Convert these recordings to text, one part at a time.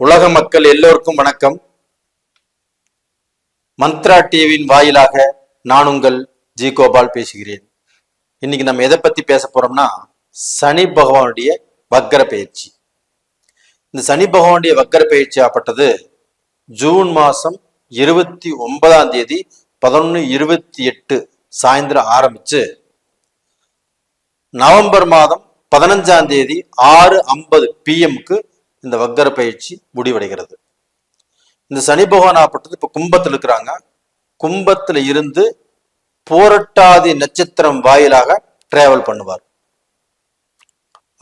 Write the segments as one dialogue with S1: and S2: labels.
S1: உலக மக்கள் எல்லோருக்கும் வணக்கம். மந்த்ரா டிவியின் வாயிலாக நான் உங்கள் ஜி கோபால் பேசுகிறேன். இன்னைக்கு நம்ம எதை பத்தி பேச போறோம்னா சனி பகவானுடைய வக்கர பயிற்சி. இந்த சனி பகவானுடைய வக்கர பயிற்சி ஆப்பட்டது ஜூன் மாசம் இருபத்தி ஒன்பதாம் தேதி பதினொன்று இருபத்தி எட்டு சாயந்தரம் ஆரம்பிச்சு நவம்பர் மாதம் பதினஞ்சாம் தேதி ஆறு ஐம்பது பிஎம்க்கு இந்த வக்கர பயிற்சி முடிவடைகிறது. இந்த சனி பகவான் ஆப்பட்டது இப்ப கும்பத்தில் இருக்கிறாங்க. கும்பத்துல இருந்து போரட்டாதி நட்சத்திரம் வாயிலாக டிராவல் பண்ணுவார்.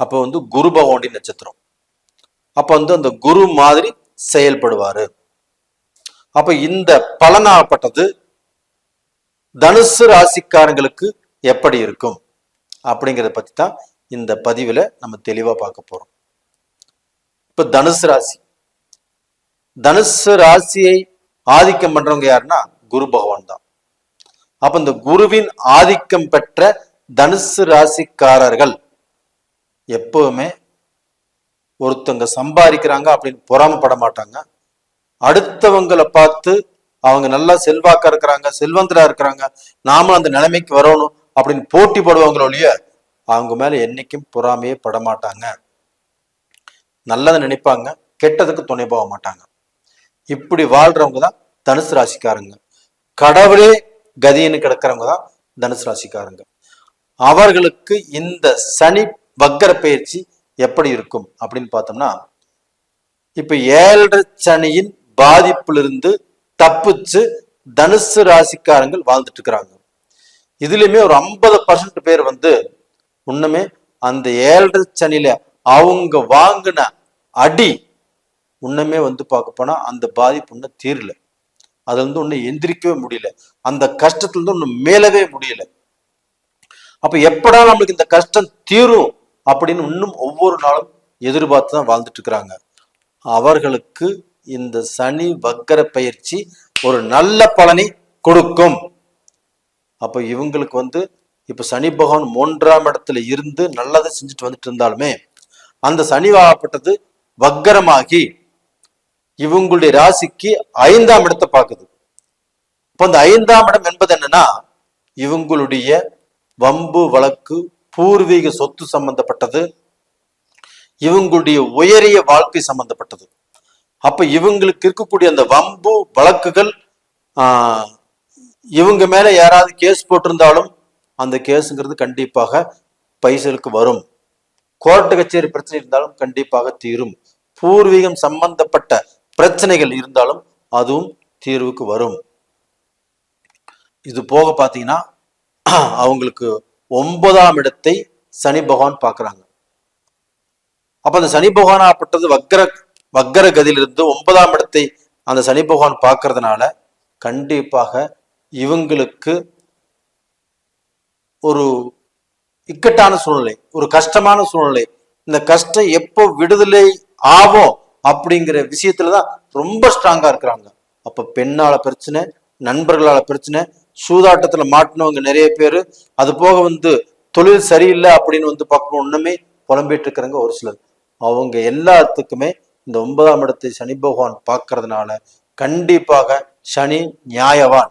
S1: அப்போ வந்து குரு பகவானுடைய நட்சத்திரம். அப்ப வந்து அந்த குரு மாதிரி செயல்படுவாரு. அப்ப இந்த பலனாகப்பட்டது தனுசு ராசிக்காரங்களுக்கு எப்படி இருக்கும்? அப்படிங்கிறத பத்தி தான் இந்த பதிவுல நம்ம தெளிவா பார்க்க போறோம். இப்ப தனுசு ராசி. தனுசு ராசியை ஆதிக்கம் பண்றவங்க யாருன்னா குரு பகவான் தான். அப்ப இந்த குருவின் ஆதிக்கம் பெற்ற தனுசு ராசிக்காரர்கள் எப்பவுமே ஒருத்தவங்க சம்பாதிக்கிறாங்க அப்படின்னு பொறாமப்பட மாட்டாங்க. அடுத்தவங்களை பார்த்து அவங்க நல்லா செல்வாக்கா இருக்கிறாங்க செல்வந்தரா இருக்கிறாங்க நாமளும் அந்த நிலைமைக்கு வரணும் அப்படின்னு போட்டி போடுவாங்களொழிய அவங்க மேல என்னைக்கும் பொறாமையே படமாட்டாங்க நல்லதை நினைப்பாங்க கெட்டதுக்கு துணை போக மாட்டாங்க. இப்படி வாழ்றவங்க தான் தனுசு ராசிக்காரங்க. கடவுளே கதின்னு கிடக்கிறவங்க தான் தனுசு ராசிக்காரங்க. அவர்களுக்கு இந்த சனி வக்கர பயிற்சி எப்படி இருக்கும் அப்படின்னு பார்த்தோம்னா இப்ப ஏழரை சனியின் பாதிப்பிலிருந்து தப்பிச்சு தனுசு ராசிக்காரங்கள் வாழ்ந்துட்டு இருக்கிறாங்க. இதுலயுமே ஒரு ஐம்பது பர்சன்ட் பேர் வந்து ஒண்ணுமே அந்த ஏழரை சனியில அவங்க வாங்கின அடி இன்னுமே வந்து பார்க்க போனா அந்த பாதிப்பு இன்னும் தீரல. அதுல இருந்து ஒன்னும் எந்திரிக்கவே முடியல. அந்த கஷ்டத்துல இருந்து ஒன்னும் மேலவே முடியல. அப்ப எப்படா நம்மளுக்கு இந்த கஷ்டம் தீரும் அப்படின்னு இன்னும் ஒவ்வொரு நாளும் எதிர்பார்த்து தான் வாழ்ந்துட்டு இருக்கிறாங்க. அவர்களுக்கு இந்த சனி வக்கர பயிற்சி ஒரு நல்ல பலனை கொடுக்கும். அப்ப இவங்களுக்கு வந்து இப்ப சனி பகவான் மூன்றாம் இடத்துல இருந்து நல்லதை செஞ்சுட்டு வந்துட்டு இருந்தாலுமே அந்த சனி வாகப்பட்டது வக்கரமாகி இவங்களுடைய ராசிக்கு ஐந்தாம் இடத்தை பார்க்குது. இப்போ அந்த ஐந்தாம் இடம் என்பது என்னன்னா இவங்களுடைய வம்பு வழக்கு பூர்வீக சொத்து சம்பந்தப்பட்டது. இவங்களுடைய உயரிய வாழ்க்கை சம்பந்தப்பட்டது. அப்ப இவங்களுக்கு இருக்கக்கூடிய அந்த வம்பு வழக்குகள் ஆஹ், இவங்க மேல யாராவது கேஸ் போட்டிருந்தாலும் அந்த கேஸுங்கிறது கண்டிப்பாக பைசலுக்கு வரும். கோர்ட்டு கச்சேரி பிரச்சனை இருந்தாலும் கண்டிப்பாக தீரும். பூர்வீகம் சம்பந்தப்பட்ட பிரச்சனைகள் இருந்தாலும் அதுவும் தீர்வுக்கு வரும். இது போக பார்த்தீங்கன்னா அவங்களுக்கு ஒன்பதாம் இடத்தை சனி பகவான் பார்க்குறாங்க. அப்ப அந்த சனி பகவானாப்பட்டது வக்கர வக்கர கதியிலிருந்து ஒன்பதாம் இடத்தை அந்த சனி பகவான் பார்க்கறதுனால கண்டிப்பாக இவங்களுக்கு ஒரு இக்கட்டான சூழ்நிலை ஒரு கஷ்டமான சூழ்நிலை. இந்த கஷ்டம் எப்போ விடுதலை ஆகும் அப்படிங்கிற விஷயத்துலதான் ரொம்ப ஸ்ட்ராங்கா இருக்கிறாங்க. அப்ப பெண்ணால பிரச்சனை நண்பர்களால பிரச்சனை சூதாட்டத்துல மாட்டினவங்க நிறைய பேர் அது போக வந்து தொழில் சரியில்லை அப்படின்னு வந்து பார்க்கணும் ஒண்ணுமே புலம்பிட்டு இருக்கிறாங்க ஒரு சிலர். அவங்க எல்லாத்துக்குமே இந்த ஒன்பதாம் இடத்தை சனி பகவான் பார்க்கறதுனால கண்டிப்பாக சனி நியாயவான்.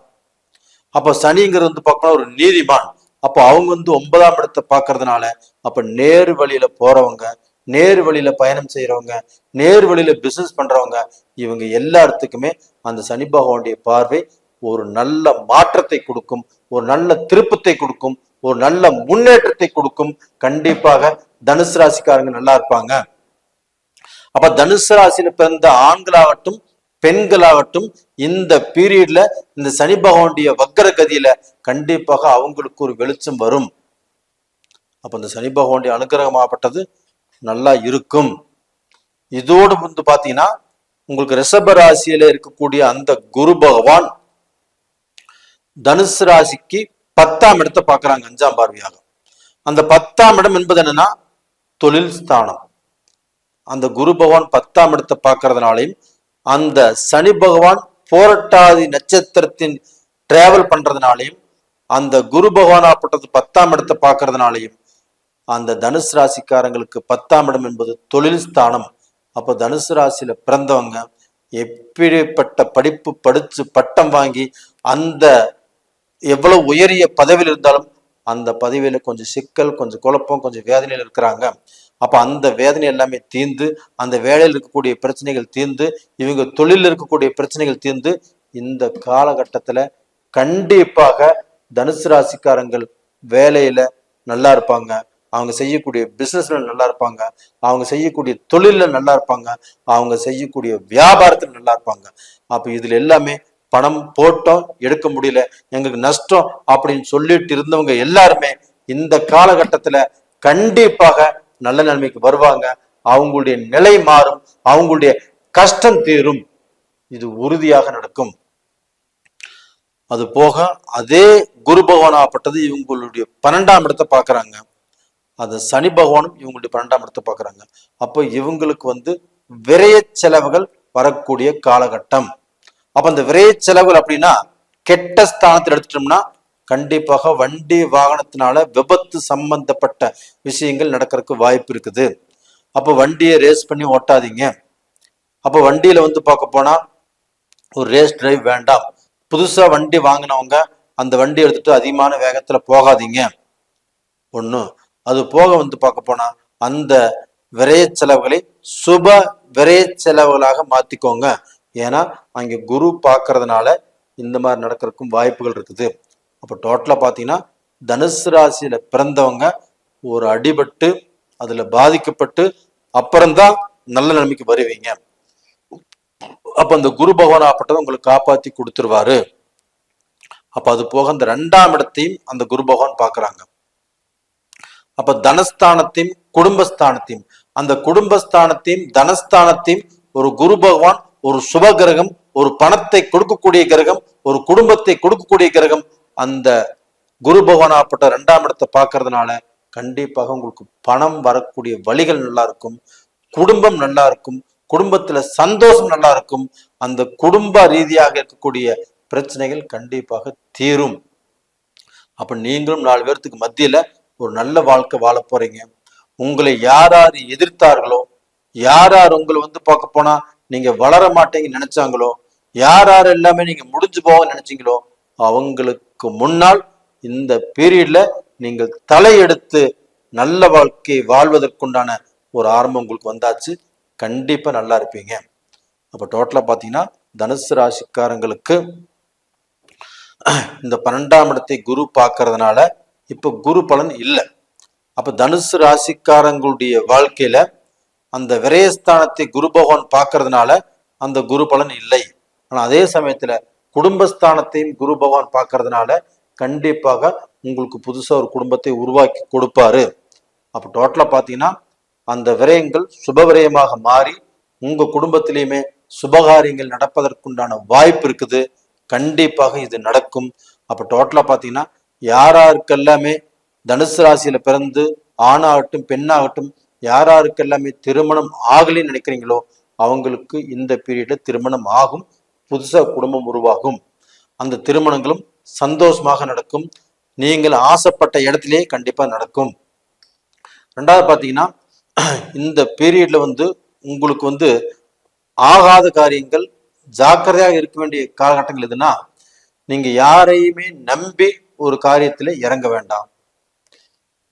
S1: அப்ப சனிங்கிறது வந்து பார்க்கணும் ஒரு நீதிமான். அப்போ அவங்க வந்து ஒன்பதாம் இடத்தை பார்க்கறதுனால அப்ப நேர் வழியில போறவங்க நேர் வழியில பயணம் செய்யறவங்க நேர் வழியில பிசினஸ் பண்றவங்க இவங்க எல்லாத்துக்குமே அந்த சனி பகவானுடைய பார்வை ஒரு நல்ல மாற்றத்தை கொடுக்கும் ஒரு நல்ல திருப்பத்தை கொடுக்கும் ஒரு நல்ல முன்னேற்றத்தை கொடுக்கும். கண்டிப்பாக தனுசு ராசிக்காரங்க நல்லா இருப்பாங்க. அப்ப தனுசு ராசியில பிறந்த ஆண்களாகட்டும் பெண்களாகட்டும் இந்த பீரியட்ல இந்த சனி பகவானுடைய வக்கர கதியில கண்டிப்பாக அவங்களுக்கு ஒரு வெளிச்சம் வரும். அப்ப இந்த சனி பகவானுடைய அனுகிரகமாகப்பட்டது நல்லா இருக்கும். இதோடு வந்து பாத்தீங்கன்னா உங்களுக்கு ரிஷப ராசியில இருக்கக்கூடிய அந்த குரு பகவான் தனுசு ராசிக்கு பத்தாம் இடத்தை பார்க்கறாங்க அஞ்சாம் பார்வையாக. அந்த பத்தாம் இடம் என்பது என்னன்னா தொழில் ஸ்தானம். அந்த குரு பகவான் பத்தாம் இடத்தை பார்க்கறதுனாலையும் அந்த சனி பகவான் போரட்டாதி நட்சத்திரத்தின் டிராவல் பண்றதுனாலையும் அந்த குரு பகவானாப்பட்டது பத்தாம் இடத்தை பார்க்கறதுனாலையும் அந்த தனுசு ராசிக்காரங்களுக்கு பத்தாம் இடம் என்பது தொழில் ஸ்தானம். அப்போ தனுசு ராசியில பிறந்தவங்க எப்படிப்பட்ட படிப்பு படிச்சு பட்டம் வாங்கி அந்த எவ்வளவு உயரிய பதவியில் இருந்தாலும் அந்த பதவியில கொஞ்சம் சிக்கல் கொஞ்சம் குழப்பம் கொஞ்சம் வேதனையில் இருக்கிறாங்க. அப்போ அந்த வேதனை எல்லாமே தீர்ந்து அந்த வேலையில் இருக்கக்கூடிய பிரச்சனைகள் தீர்ந்து இவங்க தொழிலில் இருக்கக்கூடிய பிரச்சனைகள் தீர்ந்து இந்த காலகட்டத்தில் கண்டிப்பாக தனுசு ராசிக்காரங்கள் வேலையில் நல்லா இருப்பாங்க. அவங்க செய்யக்கூடிய பிஸ்னஸ்ல நல்லா இருப்பாங்க. அவங்க செய்யக்கூடிய தொழிலில் நல்லா இருப்பாங்க. அவங்க செய்யக்கூடிய வியாபாரத்தில் நல்லா இருப்பாங்க. அப்போ இதில் எல்லாமே பணம் போட்டோம் எடுக்க முடியல. எங்களுக்கு நஷ்டம் அப்படின்னு சொல்லிட்டு இருந்தவங்க எல்லாருமே இந்த காலகட்டத்தில் கண்டிப்பாக நல்ல நிலைமைக்கு வருவாங்க. அவங்களுடைய நிலை மாறும். அவங்களுடைய கஷ்டம் தீரும். இது உறுதியாக நடக்கும். அது போக அதே குரு பகவானாகப்பட்டது இவங்களுடைய பன்னெண்டாம் இடத்தை பார்க்குறாங்க. அது சனி பகவானும் இவங்களுடைய பன்னெண்டாம் இடத்தை பார்க்குறாங்க. அப்போ இவங்களுக்கு வந்து விரைய செலவுகள் வரக்கூடிய காலகட்டம். அப்ப அந்த விரைய செலவுகள் அப்படின்னா கெட்ட ஸ்தானத்தில் எடுத்துட்டோம்னா கண்டிப்பாக வண்டி வாகனத்தினால விபத்து சம்பந்தப்பட்ட விஷயங்கள் நடக்கிறதுக்கு வாய்ப்பு இருக்குது. அப்போ வண்டியை ரேஸ் பண்ணி ஓட்டாதீங்க. அப்போ வண்டியில் வந்து பார்க்க போனால் ஒரு ரேஸ் டிரைவ் வேண்டாம். புதுசாக வண்டி வாங்கினவங்க அந்த வண்டி எடுத்துட்டு அதிகமான வேகத்தில் போகாதீங்க. ஒன்று அது போக வந்து பார்க்க போனால் அந்த விரைய செலவுகளை சுப விரைய செலவுகளாக மாற்றிக்கோங்க ஏன்னா அங்கே குரு பார்க்கறதுனால இந்த மாதிரி நடக்கிறதுக்கும் வாய்ப்புகள் இருக்குது. அப்போ டோட்டலா பார்த்தீங்கன்னா தனுசு ராசியில் பிறந்தவங்க ஒரு அடிபட்டு அதுல பாதிக்கப்பட்டு அப்புறம்தான் நல்ல நிலைமைக்கு வருவீங்க. அப்ப அந்த குரு பகவான் ஆப்பட்டதை உங்களுக்கு காப்பாத்தி கொடுத்துருவாரு. அப்ப அது போக அந்த ரெண்டாம் இடத்தையும் அந்த குரு பகவான் பார்க்குறாங்க அப்போ தனஸ்தானத்தையும் குடும்பஸ்தானத்தையும் அந்த குடும்பஸ்தானத்தையும் தனஸ்தானத்தையும் ஒரு குரு பகவான் ஒரு சுப கிரகம் ஒரு பணத்தை கொடுக்கக்கூடிய கிரகம் ஒரு குடும்பத்தை கொடுக்கக்கூடிய கிரகம் அந்த குரு பகவானாப்பட்ட ரெண்டாம் இடத்தை பார்க்கறதுனால கண்டிப்பாக உங்களுக்கு பணம் வரக்கூடிய வழிகள் நல்லா இருக்கும் குடும்பம் நல்லா இருக்கும் குடும்பத்துல சந்தோஷம் நல்லா இருக்கும் அந்த குடும்ப ரீதியாக இருக்கக்கூடிய பிரச்சனைகள் கண்டிப்பாக தீரும். அப்ப நீங்களும் நாலு பேர்த்துக்கு மத்தியில ஒரு நல்ல வாழ்க்கை வாழ போறீங்க. உங்களை யார் யார் எதிர்த்தார்களோ யார் யார் உங்களை வந்து பார்க்க போனா நீங்க வளர மாட்டீங்கன்னு நினைச்சாங்களோ யார் யார் எல்லாமே நீங்க முடிஞ்சு போக நினைச்சீங்களோ அவங்களுக்கு முன்னால் இந்த பீரியட்ல நீங்கள் தலையெடுத்து நல்ல வாழ்க்கையை வாழ்வதற்குண்டான ஒரு ஆரம்பம் உங்களுக்கு வந்தாச்சு. கண்டிப்பாக நல்லா இருப்பீங்க. அப்போ டோட்டலாக பார்த்தீங்கன்னா தனுசு ராசிக்காரங்களுக்கு இந்த பன்னெண்டாம் இடத்தை குரு பார்க்கறதுனால இப்போ குரு பலன் இல்லை. அப்போ தனுசு ராசிக்காரங்களுடைய வாழ்க்கையில் அந்த விரயஸ்தானத்தை குரு பகவான் பார்க்கறதுனால அந்த குரு பலன் இல்லை. ஆனால் அதே சமயத்தில் குடும்பஸ்தானத்தையும் குரு பகவான் பார்க்கறதுனால கண்டிப்பாக உங்களுக்கு புதுசாக ஒரு குடும்பத்தை உருவாக்கி கொடுப்பாரு. அப்போ டோட்டலா பார்த்தீங்கன்னா அந்த விரயங்கள் சுப விரயமாக மாறி உங்கள் குடும்பத்திலையுமே சுபகாரியங்கள் நடப்பதற்குண்டான வாய்ப்பு இருக்குது. கண்டிப்பாக இது நடக்கும். அப்போ டோட்டலா பார்த்தீங்கன்னா யாராருக்கெல்லாமே தனுசு ராசியில் பிறந்து ஆணாகட்டும் பெண்ணாகட்டும் யாராருக்கெல்லாமே திருமணம் ஆகலைன்னு நினைக்கிறீங்களோ அவங்களுக்கு இந்த பீரியடில் திருமணம் ஆகும். புதுசாக குடும்பம் உருவாகும். அந்த திருமணங்களும் சந்தோஷமாக நடக்கும். நீங்கள் ஆசைப்பட்ட இடத்திலேயே கண்டிப்பாக நடக்கும். ரெண்டாவது பார்த்தீங்கன்னா இந்த பீரியட்ல வந்து உங்களுக்கு வந்து ஆகாத காரியங்கள் ஜாக்கிரதையாக இருக்க வேண்டிய காலகட்டங்கள் எதுனா நீங்கள் யாரையுமே நம்பி ஒரு காரியத்தில் இறங்க வேண்டாம்.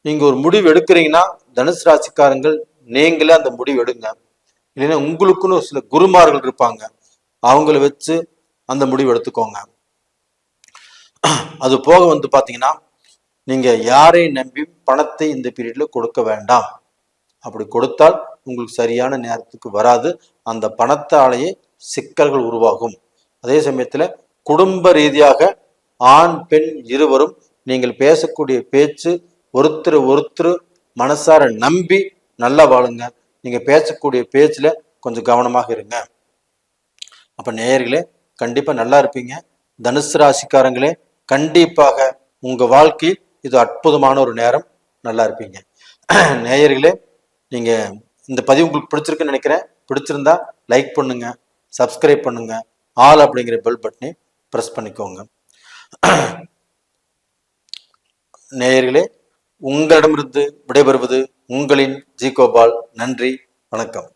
S1: நீங்கள் ஒரு முடிவு எடுக்கிறீங்கன்னா தனுசு ராசிக்காரங்கள் நீங்களே அந்த முடிவு எடுங்க. இல்லைன்னா உங்களுக்குன்னு சில குருமார்கள் இருப்பாங்க. அவங்கள வச்சு அந்த முடிவு எடுத்துக்கோங்க. அது போக வந்து பார்த்தீங்கன்னா நீங்க யாரை நம்பி பணத்தை இந்த பீரியட்ல கொடுக்க வேண்டாம். அப்படி கொடுத்தால் உங்களுக்கு சரியான நேரத்துக்கு வராது. அந்த பணத்தாலேயே சிக்கல்கள் உருவாகும். அதே சமயத்தில் குடும்ப ரீதியாக ஆண் பெண் இருவரும் நீங்கள் பேசக்கூடிய பேச்சு ஒருத்தர் ஒருத்தர் மனசார நம்பி நல்லா வாழுங்க. நீங்கள் பேசக்கூடிய பேச்சில் கொஞ்சம் கவனமாக இருங்க. அப்ப நேயர்களே கண்டிப்பா நல்லா இருப்பீங்க. தனுசு ராசிக்காரங்களே கண்டிப்பாக உங்க வாழ்க்கையில் இது அற்புதமான ஒரு நேரம். நல்லா இருப்பீங்க. நேயர்களே நீங்க இந்த பதிவு உங்களுக்கு பிடிச்சிருக்குன்னு நினைக்கிறேன். பிடிச்சிருந்தா லைக் பண்ணுங்க சப்ஸ்கிரைப் பண்ணுங்க ஆல் அப்படிங்கிற பெல் பட்டனை ப்ரெஸ் பண்ணிக்கோங்க. நேயர்களே உங்களிடமிருந்து விடைபெறுவது உங்களின் ஜி கோபால் நன்றி வணக்கம்.